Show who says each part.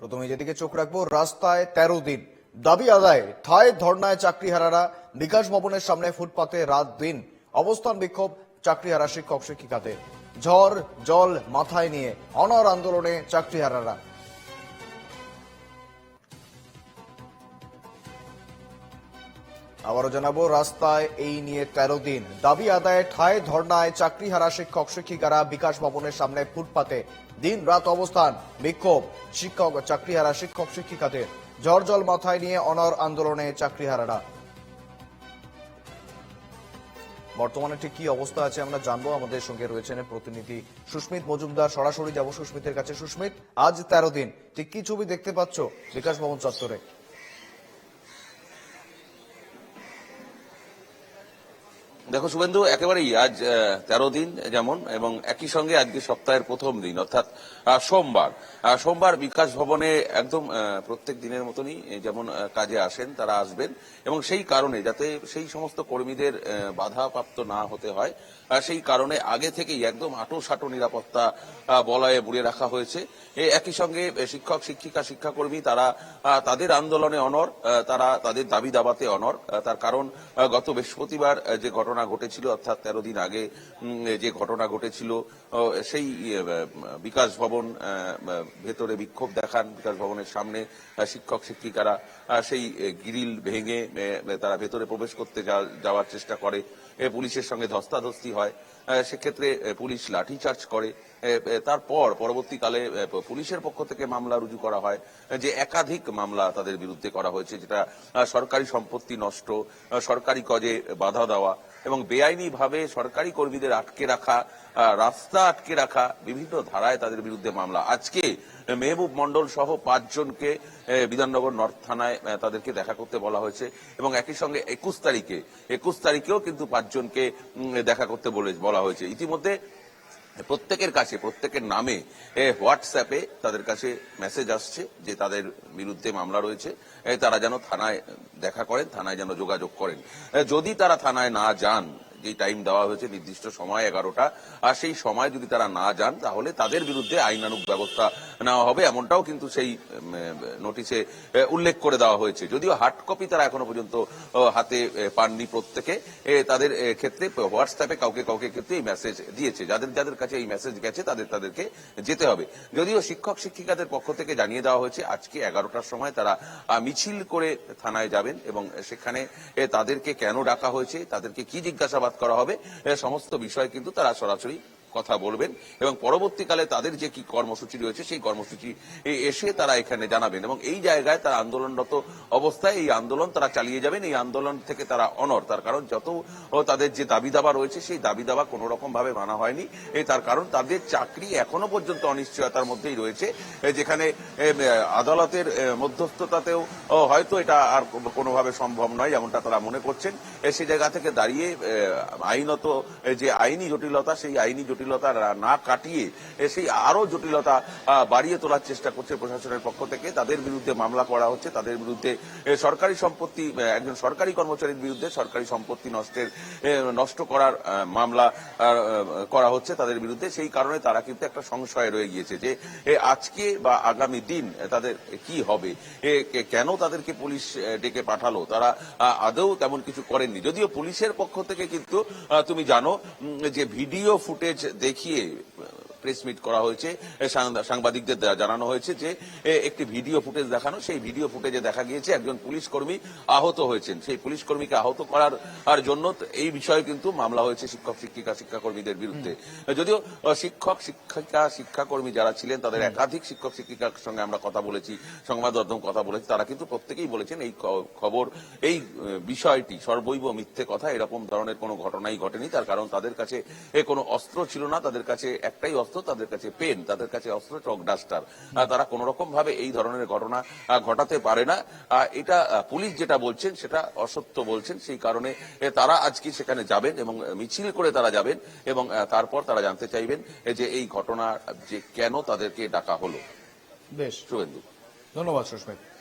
Speaker 1: প্রথমে যেদিকে চোখ রাখব, রাস্তায় তেরো দিন। দাবি আদায় থায় ধর্নায় চাকরি হারারা বিকাশ ভবনের সামনে ফুটপাতে রাত দিন। অবস্থান বিক্ষোভ চাকরি হারা শিক্ষক শিক্ষিকাদের ঝড়, জল মাথায় নিয়ে অনর আন্দোলনে চাকরিহারারা। আবারও জানাব, রাস্তায় এই নিয়ে তেরো দিন। দাবি আদায়ে ঠায় ধর্নায় চাকরিহারা শিক্ষক, শিক্ষিকারা বিকাশ ভবনের সামনে ফুটপাতে দিন রাত অবস্থান। বিক্ষোভ, শিক্ষক, চাকরিহারা শিক্ষক, শিক্ষিকাদের। ঝড় জল মাথায় নিয়ে অনর আন্দোলনে চাকরিহারারা। বর্তমানে ঠিক কি অবস্থা আছে আমরা জানব। আমাদের সঙ্গে রয়েছেন প্রতিনিধি সুস্মিত মজুমদার। সরাসরি যাব সুস্মিতের কাছে। সুস্মিত, আজ তেরো দিন। ঠিক কি ছবি দেখতে পাচ্ছ বিকাশ ভবন চত্বরে?
Speaker 2: দেখো শুভেন্দু, একেবারেই আজ তেরো দিন যেমন, এবং একই সঙ্গে আজকে সপ্তাহের প্রথম দিন, অর্থাৎ সোমবার। সোমবার বিকাশ ভবনে একদম প্রত্যেক দিনের মতনই যেমন কাজে আসেন, তারা আসবেন। এবং সেই কারণে, যাতে সেই সমস্ত কর্মীদের বাধাপ্রাপ্ত না হতে হয় সেই কারণে আগে থেকেই একদম আটো সাটো নিরাপত্তা বলয়ে বুড়ে রাখা হয়েছে। একই সঙ্গে শিক্ষক, শিক্ষিকা, শিক্ষাকর্মী, তারা তাদের আন্দোলনে অনর তারা তাদের দাবি দাবাতে অনর তার কারণ গত বৃহস্পতিবার যে ঘটনা ঘটেছিল, অর্থাৎ তেরো দিন আগে যে ঘটনা ঘটেছিল সেই বিকাশ ভবন ভেতরে বিক্ষোভ দেখান, বিকাশ ভবনের সামনে শিক্ষক, শিক্ষিকারা সেই গ্রিল ভেঙে তারা ভেতরে প্রবেশ করতে যাওয়ার চেষ্টা করে। পুলিশের সঙ্গে ধস্তাধস্তি হয়। সেক্ষেত্রে পুলিশ লাঠিচার্জ করে। তারপর পরবর্তীকালে পুলিশের পক্ষ থেকে মামলা রুজু করা হয়, যে একাধিক মামলা তাদের বিরুদ্ধে করা হয়েছে, যেটা সরকারি সম্পত্তি নষ্ট সরকারি কাজে বাধা দেওয়া এবং বেআইনি ভাবে সরকারি কর্মীদের আটকে রাখা রাস্তা আটকে রাখা বিভিন্ন ধারায় তাদের বিরুদ্ধে মামলা। আজকে মেহবুব মন্ডল সহ পাঁচজনকে বিধাননগর নর্থ থানায় তাদেরকে দেখা করতে বলা হয়েছে এবং একই সঙ্গে একুশ তারিখে, একুশ তারিখেও কিন্তু পাঁচজনকে দেখা করতে বলে, বলা হয়েছে। ইতিমধ্যে প্রত্যেকের কাছে, প্রত্যেকের নামে হোয়াটসঅ্যাপে তাদের কাছে মেসেজ আসছে যে তাদের বিরুদ্ধে মামলা রয়েছে। তারা যেন থানায় দেখা করেন, থানায় যেন যোগাযোগ করেন। যদি তারা থানায় না যান, যে টাইম দেওয়া হয়েছে নির্দিষ্ট সময়, এগারোটা, আর সেই সময় যদি তারা না যান, তাহলে তাদের বিরুদ্ধে আইনানুক ব্যবস্থা নেওয়া হবে, এমনটাও কিন্তু সেই নোটিশে উল্লেখ করে দেওয়া হয়েছে। যদিও হার্ড কপি তারা এখনও পর্যন্ত হাতে পাননি প্রত্যেকে তাদের ক্ষেত্রে হোয়াটসঅ্যাপে কাউকে কাউকে ক্ষেত্রে এই মেসেজ দিয়েছে। যাদের যাদের কাছে এই মেসেজ গেছে, তাদের, তাদেরকে যেতে হবে। যদিও শিক্ষক, শিক্ষিকাদের পক্ষ থেকে জানিয়ে দেওয়া হয়েছে, আজকে এগারোটার সময় তারা মিছিল করে থানায় যাবেন এবং সেখানে তাদেরকে কেন ডাকা হয়েছে, তাদেরকে কি জিজ্ঞাসাবাদ করা হবে সমস্ত বিষয় কিন্তু তারা সরাসরি কথা বলবেন এবং পরবর্তীকালে তাদের যে কি কর্মসূচি রয়েছে, সেই কর্মসূচি এসে তারা এখানে জানাবেন এবং এই জায়গায় তারা আন্দোলনরত অবস্থায় এই আন্দোলন তারা চালিয়ে যাবেন। এই আন্দোলন থেকে তারা অনর তার কারণ যত তাদের যে দাবি দাবা রয়েছে, সেই দাবি দাবা কোনো রকম ভাবে মানা হয়নি। এই তার কারণ তাদের চাকরি এখনও পর্যন্ত অনিশ্চয়তার মধ্যেই রয়েছে। যেখানে আদালতের মধ্যস্থতাতেও হয়তো এটা আর কোনোভাবে সম্ভব নয় যেমনটা তারা মনে করছেন। সেই জায়গা থেকে দাঁড়িয়ে আইনত যে আইনি জটিলতা, সেই আইনি জটিলতা না কাটিয়ে সেই আরও জটিলতা বাড়িয়ে তোলার চেষ্টা করছে প্রশাসনের পক্ষ থেকে। তাদের বিরুদ্ধে মামলা করা হচ্ছে। তাদের বিরুদ্ধে সরকারি সম্পত্তি একজন সরকারি কর্মচারীর বিরুদ্ধে সরকারি সম্পত্তি নষ্টের নষ্ট করার মামলা করা হচ্ছে তাদের বিরুদ্ধে। সেই কারণে তারা কিন্তু একটা সংশয় রয়ে গিয়েছে যে আজকে বা আগামী দিন তাদের কি হবে? কেন তাদেরকে পুলিশ ডেকে পাঠালো? তারা আদৌ তেমন কিছু করেননি। যদিও পুলিশের পক্ষ থেকে কিন্তু তুমি জানো যে video footage de que press meet করা হয়েছে। সাংবাদিকদের জানানো হয়েছে যে একটি ভিডিও ফুটেজ দেখানো সেই ভিডিও ফুটেজে দেখা গিয়েছে একজন পুলিশ কর্মী আহত হয়েছেন। সেই পুলিশ কর্মীকে আহত করার জন্য এই বিষয়ে কিন্তু মামলা হয়েছে শিক্ষক শিক্ষিকা শিক্ষাকর্মীদের বিরুদ্ধে। যদিও শিক্ষক শিক্ষিকা শিক্ষাকর্মী যারা ছিলেন তাদের একাধিক শিক্ষক শিক্ষিকার সঙ্গে আমরা কথা বলেছি সংবাদ মাধ্যম কথা বলেছি তারা কিন্তু প্রত্যেকেই বলেছেন এই খবর এই বিষয়টি সর্বৈব মিথ্যে কথা এরকম ধরনের কোনো ঘটনাই ঘটেনি। তার কারণ তাদের কাছে কোনো অস্ত্র ছিল না তাদের কাছে একটাই অস্ত্র তাদের কাছে পেন তাদের কাছে অস্ত্র চক ডাস্টার। তারা কোন রকম ভাবে এই ধরনের ঘটনা ঘটাতে পারে না। এটা পুলিশ যেটা বলছেন সেটা অসত্য বলছেন। সেই কারণে তারা আজকে সেখানে যাবেন এবং মিছিল করে তারা যাবেন এবং তারপর তারা জানতে চাইবেন যে এই ঘটনা যে কেন তাদেরকে ডাকা হলো।
Speaker 1: বেশ।
Speaker 2: শুভেন্দু।
Speaker 1: ধন্যবাদ সুস্মিত